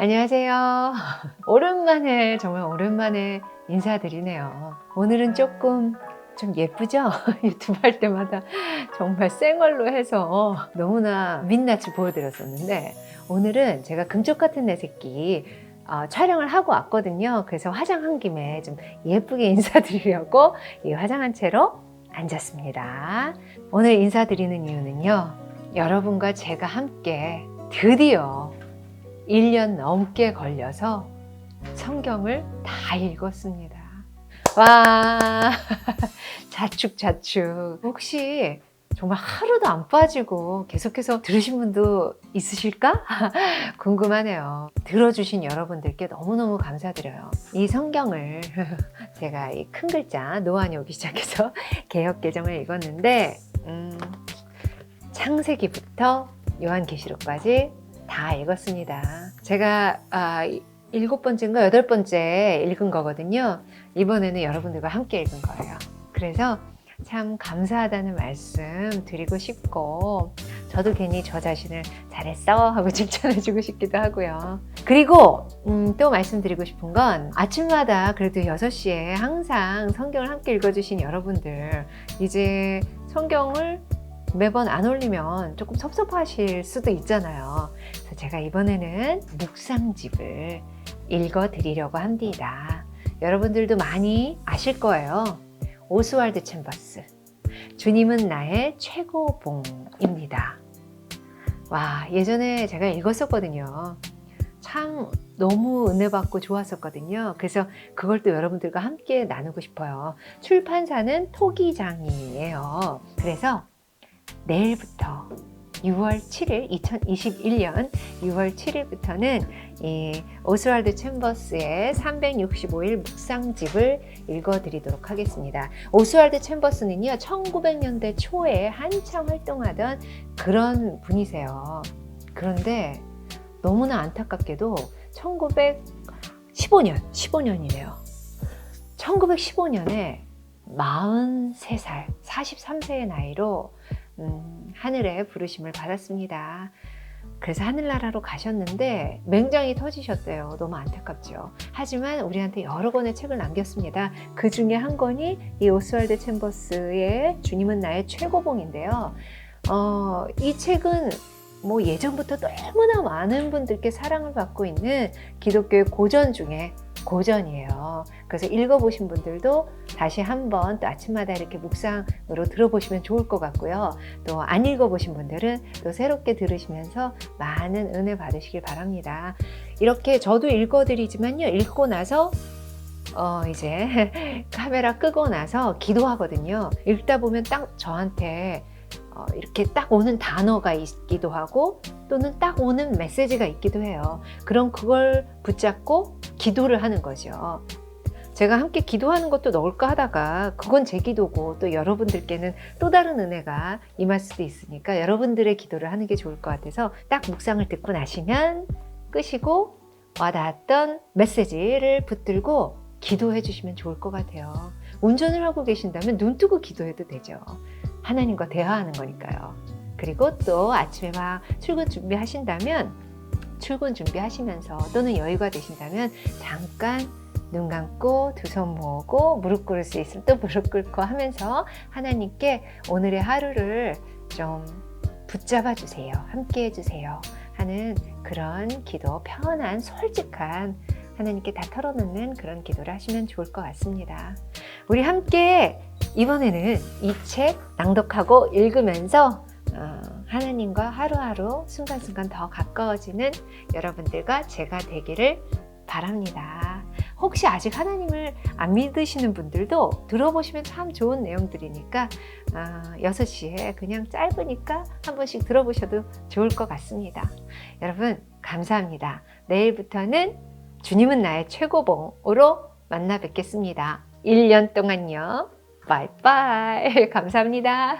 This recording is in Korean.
안녕하세요. 오랜만에, 정말 오랜만에 인사드리네요. 오늘은 조금 좀 예쁘죠? 유튜브 할 때마다 정말 생얼로 해서 너무나 민낯을 보여드렸었는데 오늘은 제가 금쪽 같은 내 새끼 어, 촬영을 하고 왔거든요. 그래서 화장한 김에 좀 예쁘게 인사드리려고 이 화장한 채로 앉았습니다. 오늘 인사드리는 이유는요. 여러분과 제가 함께 드디어 1년 넘게 걸려서 성경을 다 읽었습니다. 와, 자축 자축. 혹시 정말 하루도 안 빠지고 계속해서 들으신 분도 있으실까? 궁금하네요. 들어주신 여러분들께 너무너무 감사드려요. 이 성경을 제가 이 큰 글자 노안이 오기 시작해서 개혁 개정을 읽었는데, 음, 창세기부터 요한계시록까지 다 읽었습니다. 제가 아, 일곱 번째인가 여덟 번째 읽은 거거든요. 이번에는 여러분들과 함께 읽은 거예요. 그래서 참 감사하다는 말씀 드리고 싶고 저도 괜히 저 자신을 잘했어 하고 칭찬해주고 싶기도 하고요. 그리고 음, 또 말씀드리고 싶은 건 아침마다 그래도 6시에 항상 성경을 함께 읽어주신 여러분들 이제 성경을 매번 안 올리면 조금 섭섭하실 수도 있잖아요. 그래서 제가 이번에는 묵상집을 읽어 드리려고 합니다. 여러분들도 많이 아실 거예요. 오스왈드 챔버스. 주님은 나의 최고봉입니다. 와, 예전에 제가 읽었었거든요. 참 너무 은혜 받고 좋았었거든요. 그래서 그걸 또 여러분들과 함께 나누고 싶어요. 출판사는 토기장이에요. 그래서 내일부터 6월 7일, 2021년 6월 7일부터는 이 오스왈드 챔버스의 365일 묵상집을 읽어드리도록 하겠습니다. 오스왈드 챔버스는요, 1900년대 초에 한창 활동하던 그런 분이세요. 그런데 너무나 안타깝게도 1915년, 15년이래요. 1915년에 43살, 43세의 나이로 음, 하늘의 부르심을 받았습니다. 그래서 하늘나라로 가셨는데 맹장이 터지셨대요. 너무 안타깝죠. 하지만 우리한테 여러 권의 책을 남겼습니다. 그 중에 한 권이 이 오스왈드 챔버스의 주님은 나의 최고봉인데요. 어, 이 책은 뭐 예전부터 너무나 많은 분들께 사랑을 받고 있는 기독교의 고전 중에 고전이에요. 그래서 읽어보신 분들도 다시 한번 또 아침마다 이렇게 묵상으로 들어보시면 좋을 것 같고요. 또 안 읽어보신 분들은 또 새롭게 들으시면서 많은 은혜 받으시길 바랍니다. 이렇게 저도 읽어드리지만요. 읽고 나서 어, 이제 카메라 끄고 나서 기도하거든요. 읽다 보면 딱 저한테 어, 이렇게 딱 오는 단어가 있기도 하고 또는 딱 오는 메시지가 있기도 해요. 그럼 그걸 붙잡고 기도를 하는 거죠. 제가 함께 기도하는 것도 넣을까 하다가 그건 제 기도고 또 여러분들께는 또 다른 은혜가 임할 수도 있으니까 여러분들의 기도를 하는 게 좋을 것 같아서 딱 묵상을 듣고 나시면 끄시고 와닿았던 메시지를 붙들고 기도해 주시면 좋을 것 같아요. 운전을 하고 계신다면 눈 뜨고 기도해도 되죠. 하나님과 대화하는 거니까요. 그리고 또 아침에 막 출근 준비하신다면 출근 준비하시면서 또는 여유가 되신다면 잠깐 눈 감고 두 손 모으고 무릎 꿇을 수 있으면 또 무릎 꿇고 하면서 하나님께 오늘의 하루를 좀 붙잡아 주세요. 함께 해 주세요. 하는 그런 기도, 편한, 솔직한 하나님께 다 털어놓는 그런 기도를 하시면 좋을 것 같습니다. 우리 함께 이번에는 이 책 낭독하고 읽으면서 어, 하나님과 하루하루 순간순간 더 가까워지는 여러분들과 제가 되기를 바랍니다. 혹시 아직 하나님을 안 믿으시는 분들도 들어보시면 참 좋은 내용들이니까 어, 6시에 그냥 짧으니까 한 번씩 들어보셔도 좋을 것 같습니다. 여러분 감사합니다. 내일부터는 주님은 나의 최고봉으로 만나 뵙겠습니다. 1년 동안요. 바이바이. 감사합니다.